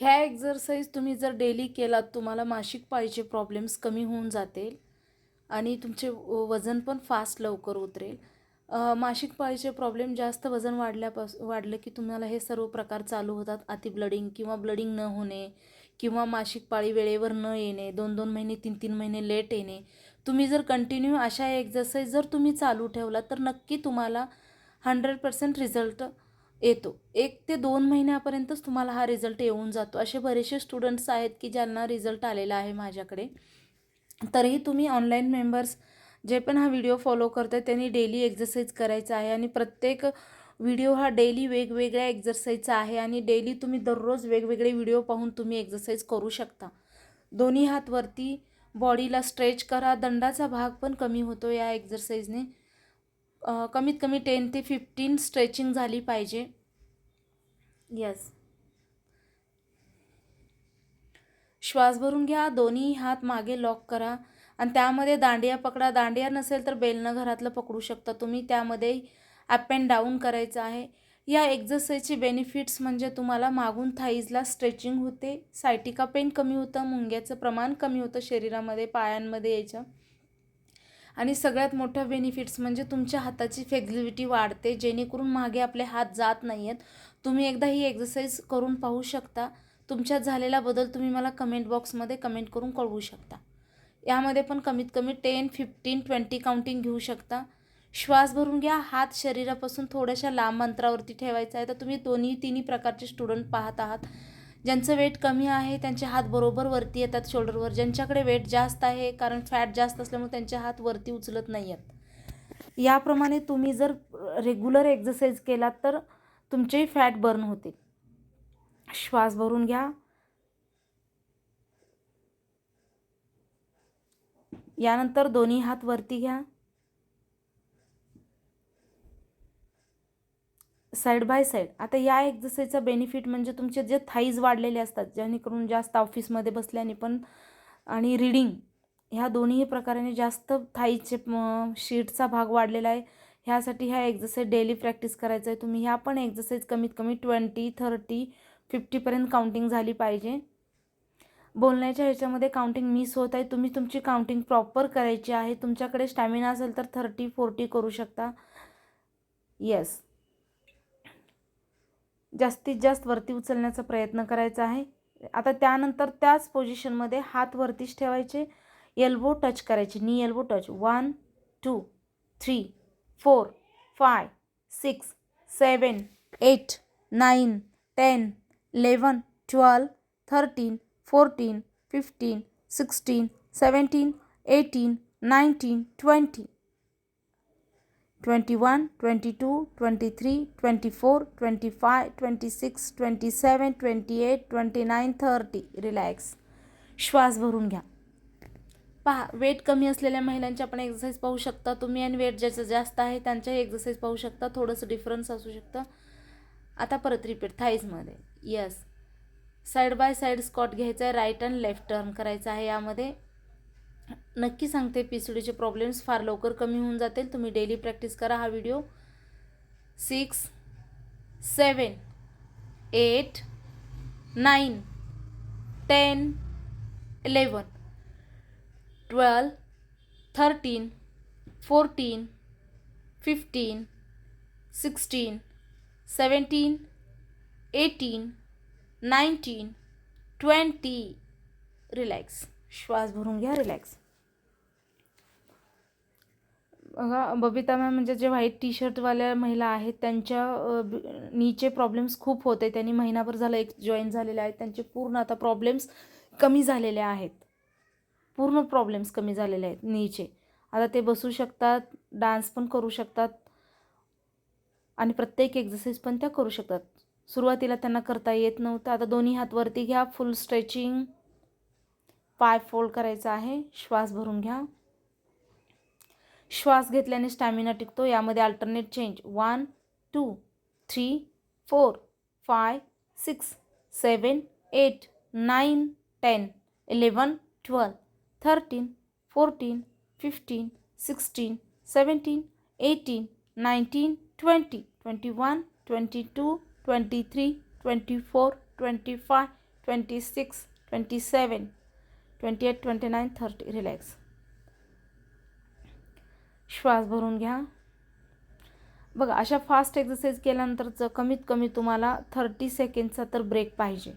ह्या एक्झरसाईज तुम्ही जर डेली केलात तुम्हाला मासिक पाळीचे प्रॉब्लेम्स कमी होऊन जातील आणि तुमचे वजन पण फास्ट लवकर उतरेल. मासिक पाळीचे प्रॉब्लेम जास्त वजन वाढल्यापास वाढलं की तुम्हाला हे सर्व प्रकार चालू होतात. अति ब्लडिंग किंवा ब्लडिंग न होणे किंवा मासिक पाळी वेळेवर न येणे दोन दोन महिने तीन तीन महिने लेट येणे. तुम्ही जर कंटिन्यू अशा एक्झरसाईज जर तुम्ही चालू ठेवला तर नक्की तुम्हाला हंड्रेड पर्सेंट रिझल्ट येतो. एक ते दोन महिन्यापर्यंतच तुम्हाला हा रिझल्ट येऊन जातो. असे बरेचसे स्टुडंट्स आहेत की ज्यांना रिझल्ट आलेला आहे माझ्याकडे. तरीही तुम्ही ऑनलाईन मेंबर्स जे पण हा व्हिडिओ फॉलो करतात त्यांनी डेली एक्झरसाईज करायचा आहे आणि प्रत्येक व्हिडिओ हा डेली वेगवेगळ्या एक्झरसाईजचा आहे आणि डेली तुम्ही दररोज वेगवेगळे व्हिडिओ पाहून तुम्ही एक्झरसाईज करू शकता. दोन्ही हात वरती बॉडीला स्ट्रेच करा. दंडाचा भाग पण कमी होतो या एक्झरसाईजने कमीत कमी टेन ते फिफ्टीन स्ट्रेचिंग झाली पाहिजे. यस श्वास भरून घ्या दोन्ही हात मागे लॉक करा. आणि त्यामध्ये दांडिया पकडा. दांडिया नसेल तर बेलनं घरातलं पकडू शकता तुम्ही. त्यामध्ये अप अँड डाऊन करायचं आहे. या एक्झरसाईजचे बेनिफिट्स म्हणजे तुम्हाला मागून थाईजला स्ट्रेचिंग होते. सायटिका पेन कमी होतं. मुंग्याचं प्रमाण कमी होतं. शरीरामध्ये पायांमध्ये यायचं आणि सगळ्यात मोठं बेनिफिट्स म्हणजे तुमच्या हाताची फ्लेक्झिबिलिटी वाढते जेणेकरून मागे आपले हात जात नाही आहेत तुम्ही एकदा ही एक्झरसाईज करून पाहू शकता. तुमच्यात झालेला बदल तुम्ही मला कमेंट बॉक्समध्ये कमेंट करून कळवू शकता. यामध्ये पण कमीत कमी टेन फिफ्टीन ट्वेंटी काउंटिंग घेऊ शकता. श्वास भरून घ्या. हात शरीरापासून थोड्याशा लांब अंतरावरती ठेवायचा आहे. तर तुम्ही दोन्ही तिन्ही प्रकारचे स्टुडंट पाहत आहात. ज्यांचं वेट कमी आहे त्यांचे हात बरोबर वरती येतात शोल्डरवर ज्यांच्याकडे वेट जास्त आहे कारण फॅट जास्त असल्यामुळे त्यांचे हात वरती उचलत नाही आहेत याप्रमाणे तुम्ही जर रेग्युलर एक्झरसाईज केलात तर तुमचेही फॅट बर्न होते श्वास भरून घ्या. यानंतर दोन्ही हात वरती घ्या. साईड बाय साईड आता या एक्झरसाईजचा बेनिफिट म्हणजे तुमचे जे थाईज वाढलेले असतात जेणेकरून जास्त ऑफिसमध्ये बसल्याने पण आणि रिडिंग ह्या दोन्ही प्रकाराने जास्त थाईचे शीटचा भाग वाढलेला आहे. ह्यासाठी ह्या एक्झरसाईज डेली प्रॅक्टिस करायचं आहे. तुम्ही ह्या पण एक्झरसाईज कमीत कमी ट्वेंटी थर्टी फिफ्टीपर्यंत काउंटिंग झाली पाहिजे. बोलण्याच्या ह्याच्यामध्ये काउंटिंग मिस होत आहे. तुम्ही तुमची काउंटिंग प्रॉपर करायची आहे. तुमच्याकडे स्टॅमिना असेल तर थर्टी फोर्टी करू शकता. येस जास्तीत जास्त वरती उचलण्याचा प्रयत्न करायचा आहे. आता त्यानंतर त्याच पोझिशनमध्ये हात वरतीच ठेवायचे. एल्बो टच करायचे. Knee elbow touch one two three four five six seven eight nine ten eleven twelve thirteen fourteen fifteen sixteen seventeen eighteen nineteen twenty twenty one twenty two twenty three twenty four twenty five twenty six twenty seven twenty eight twenty nine thirty relax श्वास भरून घ्या. पहा weight कमी असलेल्या महिलांची आपण exercise पाहू शकता. तुम्ही आणि वेट ज्याचं जास्त आहे त्यांच्याही एक्झरसाईज पाहू शकता. थोडंसं डिफरन्स असू शकतं. आता परत repeat थाईजमध्ये yes side by side squat घ्यायचा आहे. राईट अँड लेफ्ट टर्न करायचा आहे यामध्ये. नक्की सांगते पी सी डीचे प्रॉब्लेम्स फार लवकर कमी होऊन जातील. तुम्ही डेली प्रॅक्टिस करा हा video six seven eight nine ten eleven twelve thirteen fourteen fifteen sixteen seventeen eighteen nineteen twenty relax श्वास भरून घ्या रिलॅक्स बघा बबिता मॅम म्हणजे जे व्हाईट टी शर्टवाल्या महिला आहेत त्यांच्या नीचे प्रॉब्लेम्स खूप होते. त्यांनी महिनाभर झालं एक जॉईन झालेले आहेत. त्यांचे पूर्ण आता प्रॉब्लेम्स कमी झालेले आहेत. पूर्ण प्रॉब्लेम्स कमी झालेले आहेत नीचे. आता ते बसू शकतात डान्स पण करू शकतात आणि प्रत्येक एक्झरसाईज पण त्या करू शकतात. सुरुवातीला त्यांना करता येत नव्हतं. आता दोन्ही हात वरती घ्या फुल स्ट्रेचिंग पाय फोल्ड करायचा आहे. श्वास भरून घ्या. श्वास घेतल्याने स्टॅमिना टिकतो. यामध्ये alternate change one two three four five six seven eight nine ten eleven twelve thirteen fourteen fifteen sixteen seventeen eighteen nineteen twenty twenty one twenty two twenty three twenty four twenty five twenty six twenty seven twenty eight twenty nine thirty relax. श्वास भरून घ्या. बघा अशा fast exercise केल्यानंतरचं कमीत कमी तुम्हाला thirty सेकंडचा तर break पाहिजे.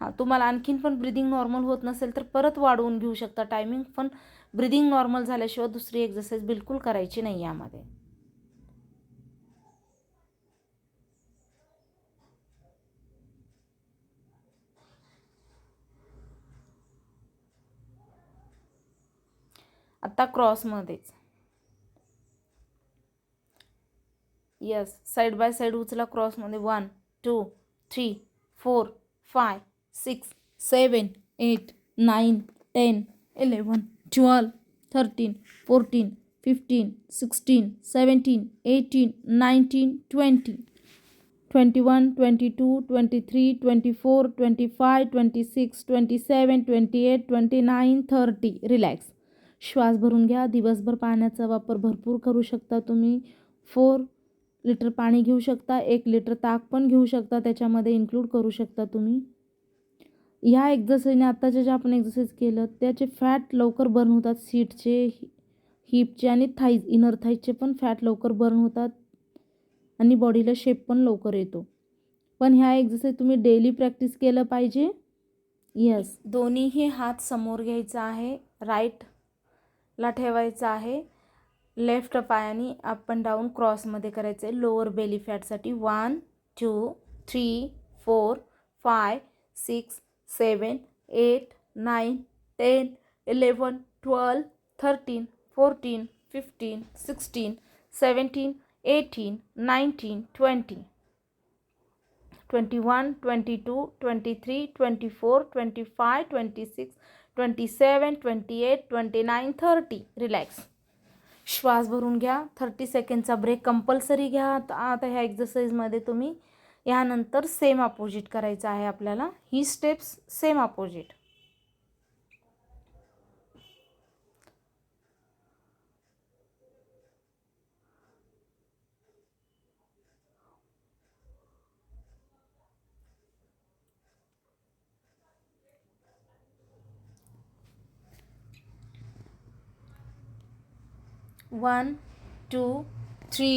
हां तुम्हाला आणखीन पण ब्रिदिंग नॉर्मल होत नसेल तर परत वाढवून घेऊ शकता टायमिंग पण ब्रिदिंग नॉर्मल झाल्याशिवाय दुसरी एक्सरसाइज बिलकुल करायची नाही यामध्ये. आता क्रॉसमध्येच यस साईड बाय साईड उचला क्रॉसमध्ये one two three four five six seven eight nine ten eleven twelve thirteen fourteen fifteen sixteen seventeen eighteen nineteen twenty twenty one twenty two twenty three twenty four twenty five twenty six twenty seven twenty eight twenty nine thirty relax श्वास भरून घ्या. दिवसभर पाण्याचा वापर भरपूर करू शकता तुम्ही. फोर लिटर पाणी घेऊ शकता. एक लिटर ताक पण घेऊ शकता. त्याच्यामध्ये इन्क्लूड करू शकता तुम्ही. ह्या एक्झरसाईजने आत्ताचे जे आपण एक्झरसाईज केलं त्याचे फॅट लवकर बर्न होतात. सीटचे हिपचे आणि थाईज इनर थाईजचे पण फॅट लवकर बर्न होतात. आणि बॉडीला शेप पण लवकर येतो. पण ह्या एक्झरसाईज तुम्ही डेली प्रॅक्टिस केलं पाहिजे? यस दोन्हीही हात समोर घ्यायचा आहे. राईट ला ठेवायचं आहे. लेफ्ट पायाने अप अँड डाऊन क्रॉसमध्ये करायचं आहे lower belly फॅटसाठी one two three four five six seven eight nine ten eleven twelve thirteen fourteen fifteen sixteen seventeen eighteen nineteen twenty twenty one twenty two twenty three twenty four twenty five twenty six twenty seven twenty eight twenty nine thirty. Relax श्वास भरून घ्या. Thirty सेकंडचा break compulsory घ्या. आता ह्या एक्झरसाईजमध्ये तुम्ही यानंतर same opposite करायचं आहे आपल्याला. ही steps same opposite one two three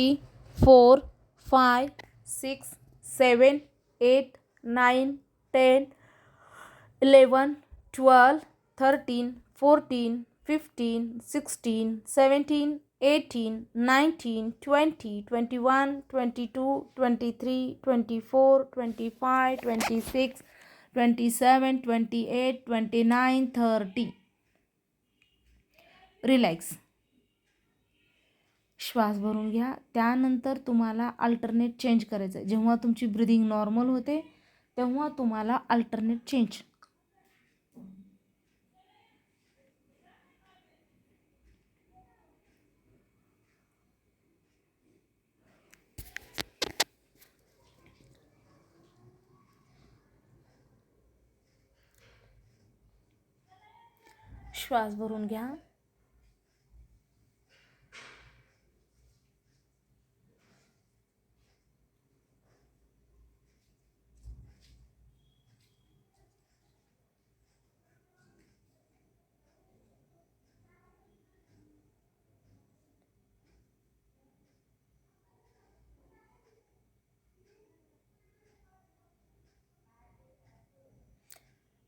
four five six seven eight nine ten eleven twelve thirteen fourteen fifteen sixteen seventeen eighteen nineteen twenty twenty one twenty two twenty three twenty four twenty five twenty six twenty seven twenty eight twenty nine thirty relax श्वास भरून घ्या. त्यानंतर तुम्हाला alternate change करायचं आहे जेव्हा तुमची breathing normal होते तेव्हा तुम्हाला अल्टरनेट चेंज श्वास भरून घ्या.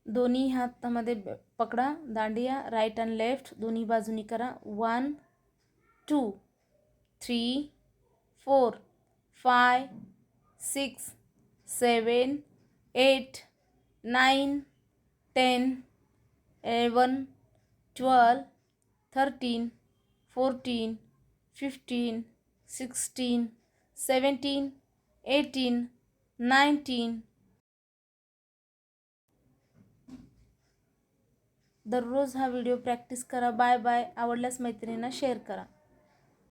दोन्ही हातामध्ये ब- पकडा, दांडिया राईट अँड लेफ़्ट दोन्ही बाजूनी करा. One two three four five six seven eight nine ten eleven twelve thirteen fourteen fifteen sixteen seventeen eighteen nineteen दररोज हा व्हिडिओ प्रॅक्टिस करा. Bye bye. आवडल्यास मैत्रिणींना शेअर करा.